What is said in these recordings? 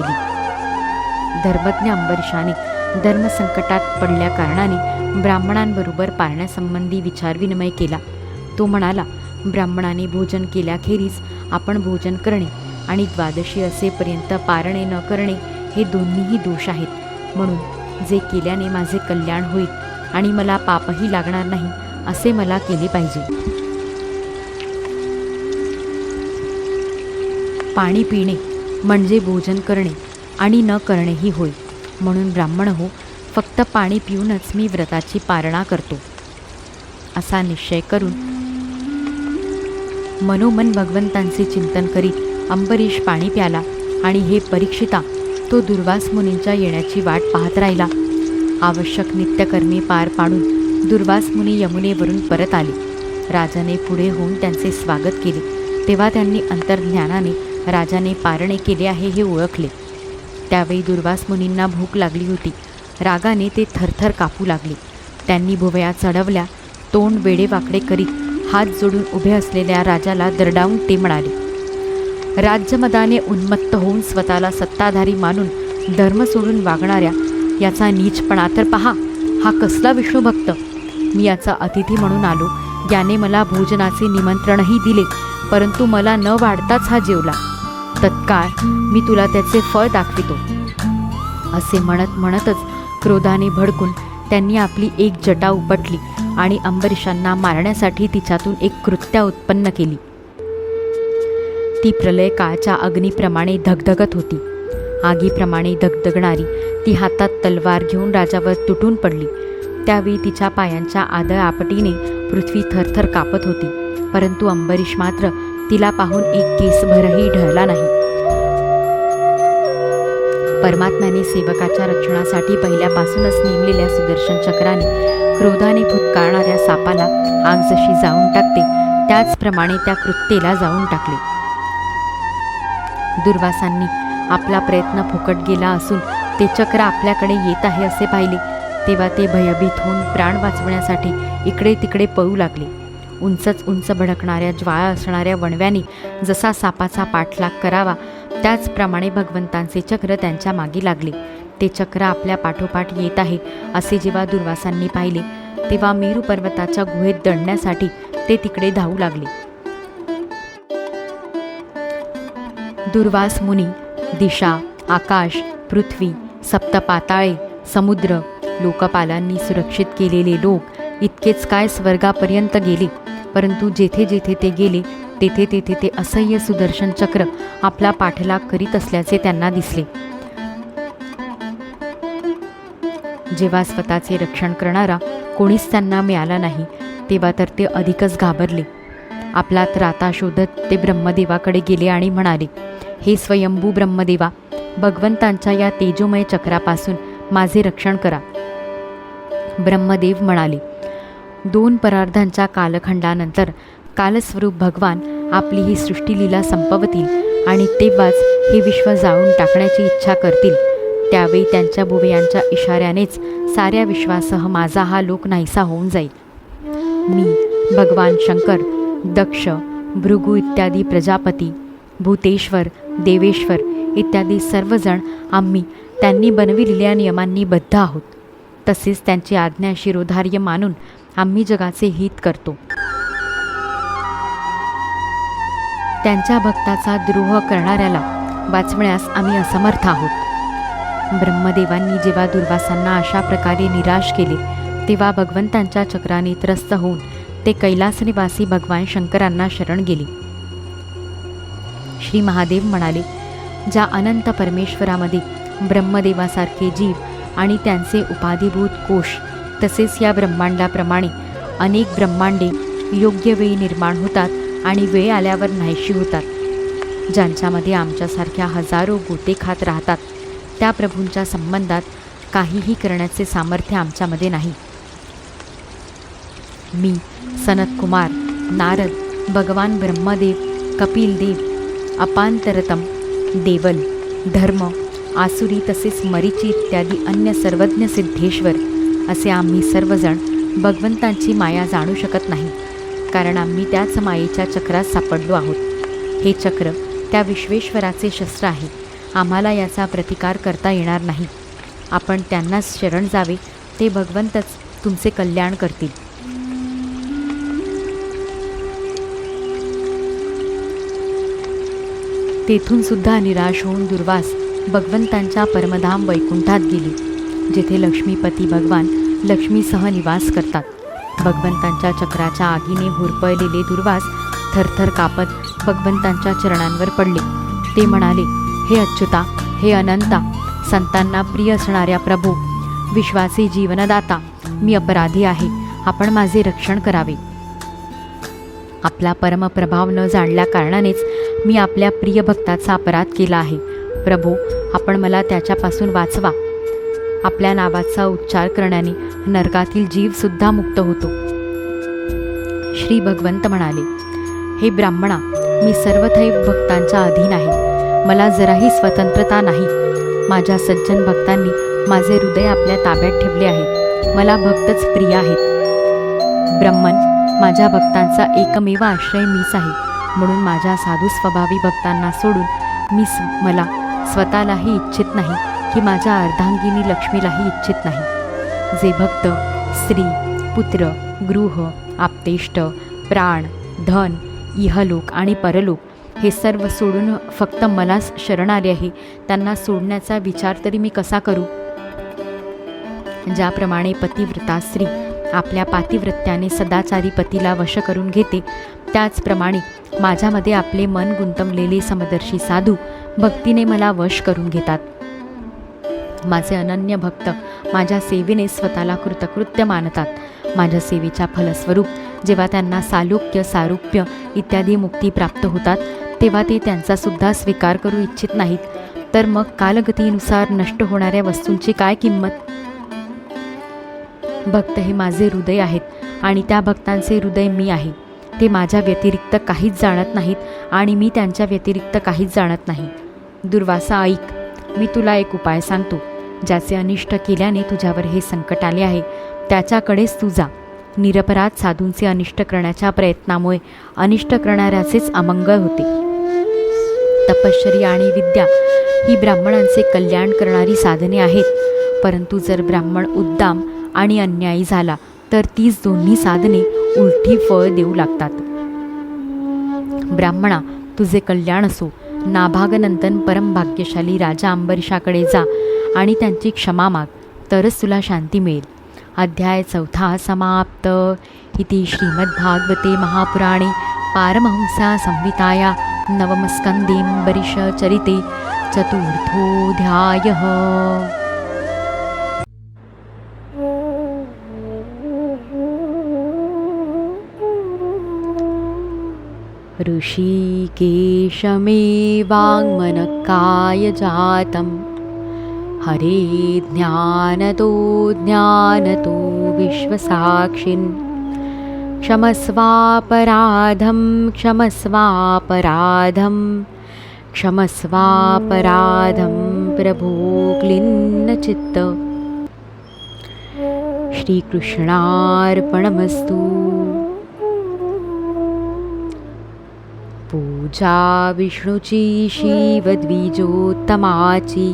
राहिली. धर्मज्ञ अंबरीशाने धर्मसंकटात पडल्या कारणाने ब्राह्मणांबरोबर पाळण्यासंबंधी विचारविनिमय केला. तो म्हणाला ब्राह्मणाने भोजन केल्याखेरीज आपण भोजन करणे आणि द्वादशी असेपर्यंत पारणे न करणे हे दोन्हीही दोष आहेत. म्हणून जे केल्याने माझे कल्याण होईल आणि मला पापही लागणार नाही असे मला केले पाहिजे. पाणी पिणे म्हणजे भोजन करणे आणि न करणेही होय. म्हणून ब्राह्मण हो फक्त पाणी पिऊनच मी व्रताची पारणा करतो. असा निश्चय करून मनोमन भगवंतांचे चिंतन करीत अंबरीश पाणी प्याला आणि हे परीक्षिता तो दुर्वास मुनींच्या येण्याची वाट पाहत राहिला. आवश्यक नित्यकर्मी पार पाडून दुर्वास मुनी यमुनेवरून परत आले. राजाने पुढे होऊन त्यांचे स्वागत केले. तेव्हा त्यांनी अंतर्ज्ञानाने राजाने पारणे केले आहे हे ओळखले. त्यावेळी दुर्वास मुनींना भूक लागली होती. रागाने ते थरथर कापू लागले. त्यांनी भुवया चढवल्या तोंड वेडेवाकडे करीत हात जोडून उभे असलेल्या राजाला दरडावून ते म्हणाले राज्यमदाने उन्मत्त होऊन स्वतःला सत्ताधारी मानून धर्म सोडून वागणाऱ्या याचा नीचपणा तर पहा. हा कसला विष्णुभक्त मी याचा अतिथी म्हणून आलो. याने मला भोजनाचे निमंत्रणही दिले परंतु मला न वाढताच हा जेवला. तत्काळ मी तुला त्याचे फळ दाखवितो. असे म्हणत म्हणतच क्रोधाने भडकून त्यांनी आपली एक जटा उपटली आणि अंबरीशांना मारण्यासाठी तिच्यातून एक कृत्या उत्पन्न केली. ती प्रलय काळच्या अग्नीप्रमाणे धगधगत होती. आगीप्रमाणे धगधगणारी ती हातात तलवार घेऊन राजावर तुटून पडली. त्यावेळी तिच्या पायांच्या आदळ आपटीने पृथ्वी थरथर कापत होती. परंतु अंबरीश मात्र तिला पाहून एक केसभरही ढळला नाही. परमात्म्याने सेवकाच्या रक्षणासाठी पहिल्यापासूनच नेमलेल्या सुदर्शन चक्राने क्रोधाने फुतकाळणाऱ्या सापाला आग जशी जाऊन टाकते त्याचप्रमाणे त्या कृत्येला जाऊन टाकले. दुर्वासांनी आपला प्रयत्न फुकट गेला असून ते चक्र आपल्याकडे येत आहे असे पाहिले तेव्हा ते भयभीत होऊन प्राण वाचवण्यासाठी इकडे तिकडे पळू लागले. उंचच उंच भडकणाऱ्या ज्वाळा असणाऱ्या वणव्यांनी जसा सापाचा पाठलाग करावा त्याचप्रमाणे भगवंतांचे चक्र त्यांच्या मागे लागले. ते चक्र आपल्या पाठोपाठ येत आहे असे जेव्हा दुर्वासांनी पाहिले तेव्हा मेरू पर्वताच्या गुहेत दडण्यासाठी ते तिकडे धावू लागले. दुर्वास मुनी दिशा आकाश पृथ्वी सप्तपाताळे समुद्र लोकपालांनी सुरक्षित केलेले लोक इतकेच काय स्वर्गापर्यंत गेले? परंतु जेथे जेथे ते गेले तेथे तेथे ते असह्य सुदर्शन चक्र आपला पाठलाग करीत असल्याचे त्यांना दिसले. जेव्हा स्वतःचे रक्षण करणारा कोणीच त्यांना मिळाला नाही तेव्हा तर ते अधिकच घाबरले. आपला त्राता शोधत ते ब्रह्मदेवाकडे गेले आणि म्हणाले हे स्वयंभू ब्रह्मदेवा भगवंतांच्या या तेजोमय चक्रापासून माझे रक्षण करा. ब्रह्मदेव म्हणाले दोन परार्धांच्या कालखंडानंतर कालस्वरूप भगवान आपली ही सृष्टीलीला संपवतील आणि तेव्हाच हे विश्व जाळून टाकण्याची इच्छा करतील. त्यावेळी त्यांच्या भुवयांच्या इशाऱ्यानेच साऱ्या विश्वासह माझा हा लोक नाहीसा होऊन जाईल. मी भगवान शंकर दक्ष भृगू इत्यादी प्रजापती भूतेश्वर देवेश्वर इत्यादी सर्वजण आम्ही त्यांनी बनविलेल्या नियमांनी बद्ध आहोत. तसेच त्यांची आज्ञा शिरोधार्य मानून आम्ही जगाचे हित करतो. त्यांच्या भक्ताचा द्रोह करणाऱ्याला वाचवण्यास आम्ही असमर्थ आहोत. ब्रह्मदेवांनी जेव्हा दुर्वासांना अशा प्रकारे निराश केले तेव्हा भगवंतांच्या चक्राने त्रस्त होऊन ते कैलासनिवासी भगवान शंकरांना शरण गेले. श्री महादेव म्हणाले ज्या अनंत परमेश्वरामध्ये ब्रह्मदेवासारखे जीव आणि त्यांचे उपाधिभूत कोश तसेच या ब्रह्मांडाप्रमाणे अनेक ब्रह्मांडे योग्य वेळी निर्माण होतात आणि वेळ आल्यावर नाहीशी होतात. ज्यांच्यामध्ये आमच्यासारख्या हजारो गोते खात राहतात त्या प्रभूंच्या संबंधात काहीही करण्याचे सामर्थ्य आमच्यामध्ये नाही. मी सनत कुमार नारद भगवान ब्रह्मदेव कपिल देव अपांतरतम देवल धर्म आसुरी तसेच मरीची इत्यादी अन्य सर्वज्ञ सिद्धेश्वर असे आम्ही सर्वजण भगवंतांची माया जाणू शकत नाही. कारण आम्ही त्याच मायेच्या चक्रात सापडलो आहोत. हे चक्र त्या विश्वेश्वराचे शस्त्र आहे. आम्हाला याचा प्रतिकार करता येणार नाही. आपण त्यांनाच शरण जावे ते भगवंतच तुमचे कल्याण करतील. तेथून सुद्धा निराश होऊन दुर्वास भगवंतांच्या परमधाम वैकुंठात गेली. जेथे लक्ष्मीपती भगवान लक्ष्मीसह निवास करतात. भगवंतांच्या चक्राच्या आगीने होरपळलेले दुर्वास थरथर कापत भगवंतांच्या चरणांवर पडले. ते म्हणाले हे अच्युता हे अनंता संतांना प्रिय असणाऱ्या प्रभू विश्वासी जीवनदाता मी अपराधी आहे आपण माझे रक्षण करावे. आपला परमप्रभाव न जाणल्या कारणानेच मी आपल्या प्रिय भक्ताचा अपराध केला आहे. प्रभू आपण मला त्याच्यापासून वाचवा. आपल्या नावाचा उच्चार करण्याने नरकातील जीवसुद्धा मुक्त होतो. श्री भगवंत म्हणाले हे ब्राह्मणा मी सर्वथैव भक्तांच्या अधीन आहे. मला जराही स्वतंत्रता नाही. माझ्या सज्जन भक्तांनी माझे हृदय आपल्या ताब्यात ठेवले आहे. मला भक्तच प्रिय आहेत. ब्रह्मन माझ्या भक्तांचा एकमेव आश्रय मीच आहे. म्हणून माझ्या साधू स्वभावी भक्तांना सोडून मी मला स्वतःलाही इच्छित नाही. की माझ्या अर्धांगिनी लक्ष्मीलाही इच्छित नाही. जे भक्त स्त्री पुत्र गृह आप्तेष्ट प्राण धन इहलोक आणि परलोक हे सर्व सोडून फक्त मलाच शरण आले आहे त्यांना सोडण्याचा विचार तरी मी कसा करू? ज्याप्रमाणे पतिव्रता स्त्री आपल्या पातिव्रत्याने सदाचारी पतीला वश करून घेते त्याचप्रमाणे माझ्यामध्ये आपले मन गुंतवलेले समदर्शी साधू भक्तीने मला वश करून घेतात. माझे अनन्य भक्त माझ्या सेवेने स्वतःला कृतकृत्य मानतात. माझ्या सेवेच्या फलस्वरूप जेव्हा त्यांना सालोक्य सारुप्य इत्यादी मुक्ती प्राप्त होतात तेव्हा ते त्यांचा सुद्धा स्वीकार करू इच्छित नाहीत. तर मग कालगतीनुसार नष्ट होणाऱ्या वस्तूंची काय किंमत? भक्त हे माझे हृदय आहेत आणि त्या भक्तांचे हृदय मी आहे. ते माझ्या व्यतिरिक्त काहीच जाणत नाहीत आणि मी त्यांच्या व्यतिरिक्त काहीच जाणत नाही. दुर्वासा ऐक. मी तुला एक उपाय सांगतो. ज्याचे अनिष्ट केल्याने तुझ्यावर हे संकट आले आहे त्याच्याकडेच तू जा. निरपराध साधूंचे अनिष्ट करण्याच्या प्रयत्नामुळे अनिष्ट करणाऱ्याचेच अमंगळ होते. तपश्चर्या आणि विद्या ही ब्राह्मणांचे कल्याण करणारी साधने आहेत परंतु जर ब्राह्मण उद्दाम आणि अन्यायी झाला तर तीच दोन्ही साधने उलटी फळ देऊ लागतात. ब्राह्मणा तुझे कल्याण असो. नाभागनंतन परम भाग्यशाली राजा अंबरीशाकडे जा. आणि त्यांची क्षमा माग तरच तुला शांती मिळेल. अध्याय चौथा समाप्त. इति श्रीमद्भागवते महापुराणे पारमहंसा संहिताया नवमस्कन्देऽम्बरीश चरिते चतुर्थोऽध्यायः ऋषिकेशमेवाङ्मनकाय जातम् हरे ज्ञानतो ज्ञानतो विश्वसाक्षिन्। क्षमस्वापराधं क्षमस्वापराधं क्षमस्वापराधं प्रभो क्लिन्नचित्त श्रीकृष्णार्पणमस्तु। पूजा विष्णूची शिवद्विजोत्तमाची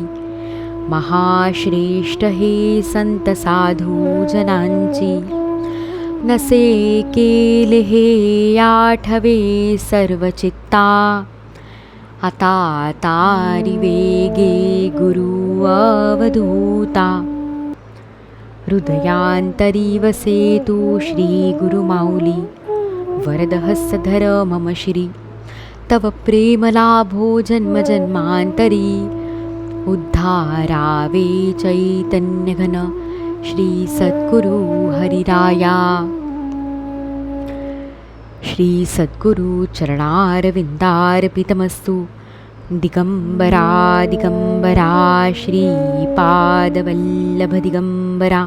महाश्रेष्ठ हे संत साधू जनांची. नसे केले हे आठवे सर्व चित्ता आता तारी वेगे गुरु अवधूता. हृदयांतरी वसे तू श्री गुरुमाऊली वरदहस्तधर मम श्री. तव प्रेमलाभो जन्मजन्मान्तरी जन्म जन्मांतरी. घन श्रीसद्गुरुहरिराया श्रीसद्गुरुचरणारविन्दार्पितमस्तु दिगम्बरादिगम्बरा श्रीपादवल्लभदिगम्बरा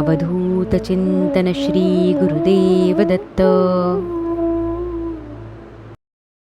अवधूतचिन्तनश्रीगुरुदेवदत्त